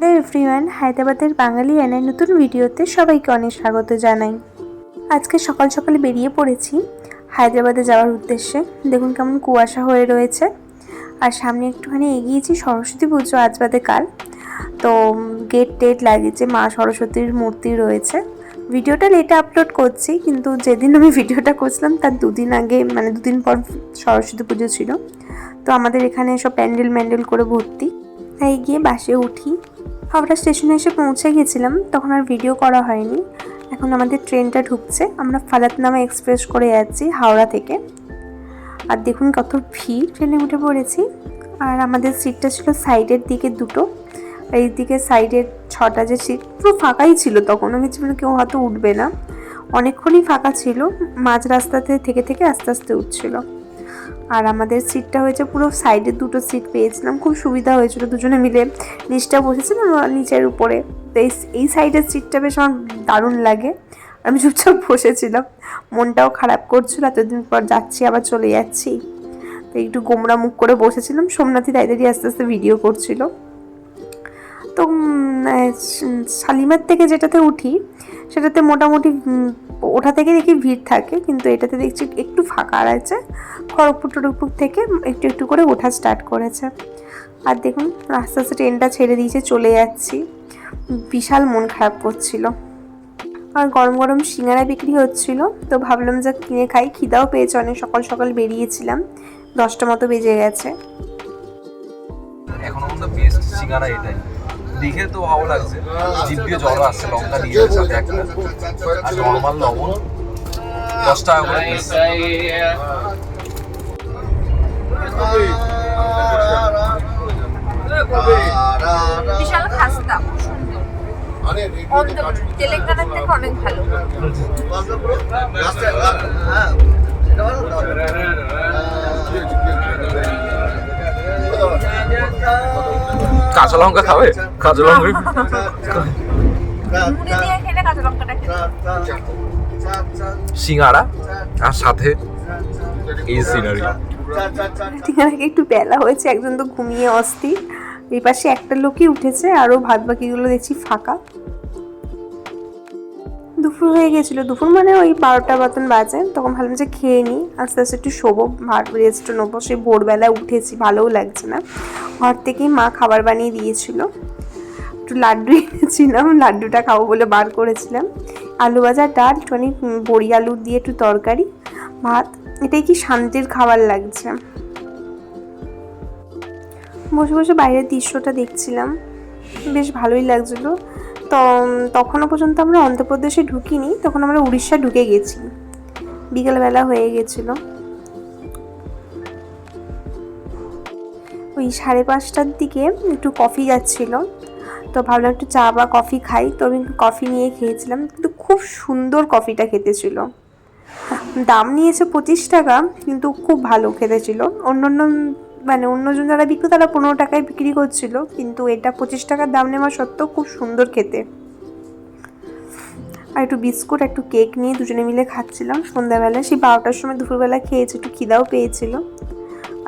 Hello everyone, হায়দ্রাবাদের বাঙালি আনার নতুন ভিডিওতে সবাইকে অনেক স্বাগত জানাই। আজকে সকাল সকাল বেরিয়ে পড়েছি হায়দ্রাবাদে যাওয়ার উদ্দেশ্যে। দেখুন কেমন কুয়াশা হয়ে রয়েছে। আর সামনে একটুখানি এগিয়েছি, সরস্বতী পুজো আজ বাদে কাল। তো গেট টেট লাগিয়েছে, মা সরস্বতীর মূর্তি রয়েছে। ভিডিওটা লেটে আপলোড করছি, কিন্তু যেদিন আমি ভিডিওটা করছিলাম, তার দুদিন আগে মানে দুদিন পর সরস্বতী পুজো ছিল। তো আমাদের এখানে সব প্যান্ডেল ম্যান্ডেল করে ভর্তি। তাই গিয়ে বাসে উঠি। হাওড়া স্টেশনে এসে পৌঁছে গেছিলাম, তখন আর ভিডিও করা হয়নি। এখন আমাদের ট্রেনটা ঢুকছে, আমরা ফালাতনামা এক্সপ্রেস করে যাচ্ছি হাওড়া থেকে। আর দেখুন কত ভিড়, ট্রেনে উঠে পড়েছি। আর আমাদের সিটটা ছিল সাইডের দিকে দুটো। এই দিকে সাইডের ছটা যে সিট পুরো ফাঁকাই ছিল তখন। আমি ছিল কেউ হয়তো উঠবে না। অনেকক্ষণই ফাঁকা ছিল, মাঝ রাস্তাতে থেকে থেকে আস্তে আস্তে উঠছিল। আর আমাদের সিটটা হয়েছে পুরো সাইডে দুটো সিট পেয়েছিলাম। খুব সুবিধা হয়েছিল, দুজনে মিলে নিচটা বসেছিলাম নিচের উপরে। তো এই সাইডের সিটটা বেশ আমার দারুণ লাগে। আমি চুপচাপ বসেছিলাম, মনটাও খারাপ করছিল, এতদিন পর যাচ্ছি, আবার চলে যাচ্ছি। তো একটু গোমরা মুখ করে বসেছিলাম সোমনাথী দাইদারি আস্তে আস্তে ভিডিও করছিল। তো শালিমার থেকে যেটাতে উঠি, সেটাতে মোটামুটি ওঠা থেকে দেখি ভিড় থাকে, কিন্তু এটাতে দেখছি একটু ফাঁকা আছে। খড়গপুর টড়গপুর থেকে একটু একটু করে ওঠা স্টার্ট করেছে। আর দেখুন, আস্তে আস্তে ট্রেনটা ছেড়ে দিয়েছে, চলে যাচ্ছি। বিশাল মন খারাপ করছিল। আর গরম গরম সিঙ্গারা বিক্রি হচ্ছিল, তো ভাবলাম যে কিনে খাই। খিদাও পেয়েছে অনেক, সকাল সকাল বেরিয়েছিলাম। দশটা মতো বেজে গেছে। এখনও পর্যন্ত বেস্ট সিঙ্গারা এটাই। দেখে তো ভালো লাগছে। জিভ দিয়ে জল আসছে, লঙ্কা দিয়ে একটা। আর লবণ। দশ টাকা করে বিশাল খাস্তা। তেলেঙ্গানার থেকে অনেক ভালো। কাঁচা লঙ্কা খাবে? কাঁচা লঙ্কা খেতে সিঙ্গারা আর সাথে এই সিনারি একটু বেলা হয়েছে একজন তো ঘুমিয়ে অস্থির। এই পাশে একটা লোকই উঠেছে আরও ভাত বাকিগুলো দেখছি ফাঁকা। দুপুর হয়ে গেছিল। দুপুর মানে ওই বারোটা মতন বাজে, তখন ভাবলাম যে খেয়ে নিই। আস্তে আস্তে একটু শোবো রেস্ট নেব। সেই ভোরবেলা উঠেছি, ভালোও লাগছে না। ঘর থেকেই মা খাবার বানিয়ে দিয়েছিল। একটু লাড্ডু এনেছিলাম, লাড্ডুটা খাব বলে বার করেছিলাম। আলু ভাজা, ডাল, একটুখানি বড়ি আলু দিয়ে একটু তরকারি, ভাত। এটাই কি শান্তির খাবার লাগছে। বসে বসে বাইরের দৃশ্যটা দেখছিলাম। বেশ ভালোই লাগছিল। তো তখনও পর্যন্ত আমরা অন্ধ্রপ্রদেশে ঢুকিনি, তখন আমরা উড়িষ্যা ঢুকে গেছি। বিকেলবেলা হয়ে গেছিল। ওই সাড়ে পাঁচটার দিকে একটু কফি যাচ্ছিল। তো ভাবলাম একটু চা বা কফি খাই। তো আমি কফি নিয়ে খেয়েছিলাম। কিন্তু খুব সুন্দর কফিটা খেতে ছিল। দাম নিয়েছে পঁচিশ টাকা, কিন্তু খুব ভালো খেতে ছিল। অন্য অন্য মানে অন্যজন যারা বিক্রি তারা পনেরো টাকায় বিক্রি করছিল, কিন্তু এটা পঁচিশ টাকার দাম নেওয়া সত্ত্বেও খুব সুন্দর খেতে। আর একটু বিস্কুট, একটু কেক নিয়ে দুজনে মিলে খাচ্ছিলাম। সন্ধ্যাবেলা সেই বারোটার সময় দুপুরবেলা খেয়েছি, একটু খিদাও পেয়েছিল।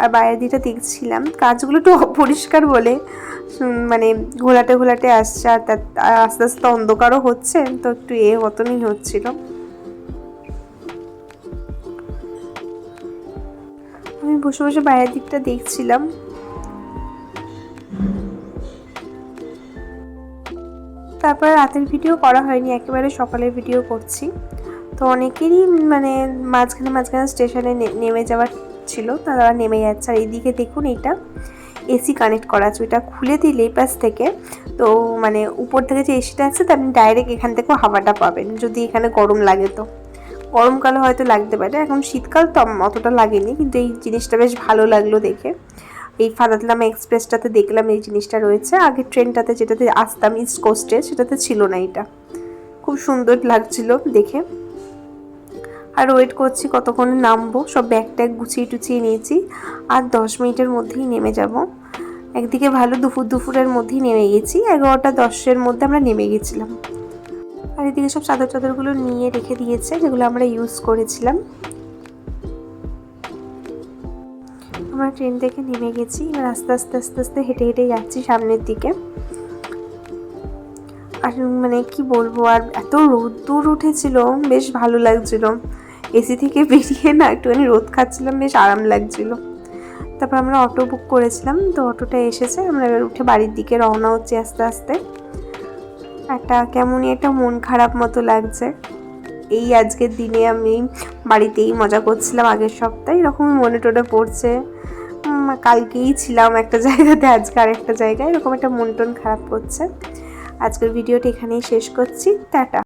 আর বাইরের দিকটা দেখছিলাম, কাজগুলো একটু অপরিষ্কার বলে মানে ঘোলাটে ঘোলাটে আসছে, আর তার আস্তে আস্তে অন্ধকারও হচ্ছে, তো একটু এ মতনই হচ্ছিল। আমি বসে বসে বাইরের দিকটা দেখছিলাম। তারপর রাতের ভিডিও করা হয়নি, একেবারে সকালের ভিডিও করছি। তো অনেকেরই মানে মাঝখানে মাঝখানে স্টেশনে নেমে যাওয়ার ছিল, তারা নেমে যাচ্ছে। আর এইদিকে দেখুন এটা এসি কানেক্ট করা আছে। ওইটা খুলে দিলে পাশ থেকে। তো মানে উপর থেকে যে এসিটা আছে তা আপনি ডাইরেক্ট এখান থেকেও হাওয়াটা পাবেন, যদি এখানে গরম লাগে তো। গরমকালে হয়তো লাগতে পারে, এখন শীতকাল তো অতটা লাগেনি, কিন্তু এই জিনিসটা বেশ ভালো লাগল দেখে। এই ফাদাতলামা এক্সপ্রেসটাতে দেখলাম এই জিনিসটা রয়েছে, আগে ট্রেনটাতে যেটাতে আসতাম ইস্ট কোস্টে সেটাতে ছিল না এটা। খুব সুন্দর লাগছিল দেখে। আর ওয়েট করছি কতক্ষণে নামবো, সব ব্যাগ ট্যাগ গুছিয়ে টুছিয়ে নিয়েছি, আর দশ মিনিটের মধ্যেই নেমে যাব। একদিকে ভালো দুপুর, দুপুরের মধ্যেই নেমে গেছি, এগারোটা দশের মধ্যে আমরা নেমে গেছিলাম। আর এদিকে সব চাদর চাদরগুলো নিয়ে রেখে দিয়েছে, যেগুলো আমরা ইউজ করেছিলাম। আমরা ট্রেন থেকে নেমে গেছি, এবার আস্তে আস্তে আস্তে আস্তে হেঁটে হেঁটে যাচ্ছি সামনের দিকে। আর মানে কি বলব, আর এত রোদ্দুর উঠেছিল, বেশ ভালো লাগছিল। এসি থেকে বেরিয়ে না একটুখানি রোদ খাচ্ছিলাম, বেশ আরাম লাগছিল। তারপর আমরা অটো বুক করেছিলাম, তো অটোটা এসেছে, আমরা এবার উঠে বাড়ির দিকে রওনা হচ্ছি আস্তে আস্তে। একটা কেমনই একটা মন খারাপ মতো লাগছে। এই আজকের দিনে আমি বাড়িতেই মজা করছিলাম, আগের সপ্তাহে এরকমই মনে টনে পড়ছে। কালকেই ছিলাম একটা জায়গাতে, আজকে আরেকটা জায়গায় এরকম একটা মন টন খারাপ করছে। আজকের ভিডিওটা এখানেই শেষ করছি, টাটা।